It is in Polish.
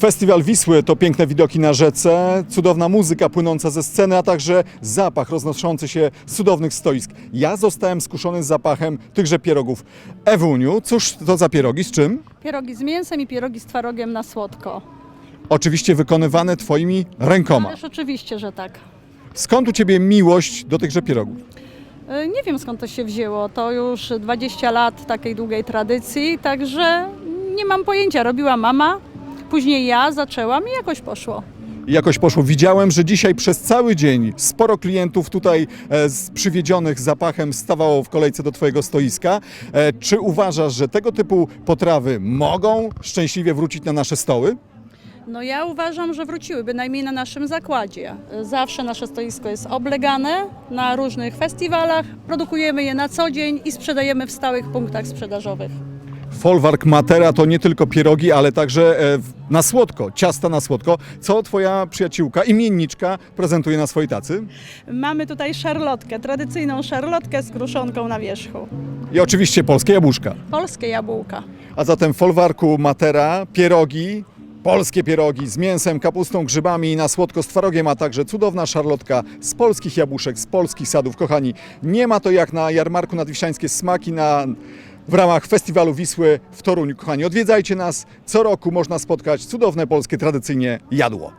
Festiwal Wisły to piękne widoki na rzece, cudowna muzyka płynąca ze sceny, a także zapach roznoszący się z cudownych stoisk. Ja zostałem skuszony zapachem tychże pierogów. Ewuniu, cóż to za pierogi, z czym? Pierogi z mięsem i pierogi z twarogiem na słodko. Oczywiście wykonywane twoimi rękoma. Ależ oczywiście, że tak. Skąd u ciebie miłość do tychże pierogów? Y, Nie wiem skąd to się wzięło. To już 20 lat takiej długiej tradycji, także nie mam pojęcia. Robiła mama, później ja zaczęłam i jakoś poszło. Jakoś poszło. Widziałem, że dzisiaj przez cały dzień sporo klientów tutaj e, z przywiedzionych zapachem stawało w kolejce do Twojego stoiska. E, Czy uważasz, że tego typu potrawy mogą szczęśliwie wrócić na nasze stoły? No ja uważam, że wróciły, bynajmniej na naszym zakładzie. Zawsze nasze stoisko jest oblegane na różnych festiwalach, produkujemy je na co dzień i sprzedajemy w stałych punktach sprzedażowych. Folwark Matera to nie tylko pierogi, ale także e, na słodko, ciasta na słodko. Co Twoja przyjaciółka, imienniczka prezentuje na swojej tacy? Mamy tutaj szarlotkę, tradycyjną szarlotkę z kruszonką na wierzchu. I oczywiście polskie jabłuszka. Polskie jabłka. A zatem w folwarku Matera pierogi, polskie pierogi z mięsem, kapustą, grzybami i na słodko z twarogiem, a także cudowna szarlotka z polskich jabłuszek, z polskich sadów. Kochani, nie ma to jak na jarmarku nadwiślańskie smaki na w ramach Festiwalu Wisły w Toruniu. Kochani, odwiedzajcie nas. Co roku można spotkać cudowne polskie tradycyjnie jadło.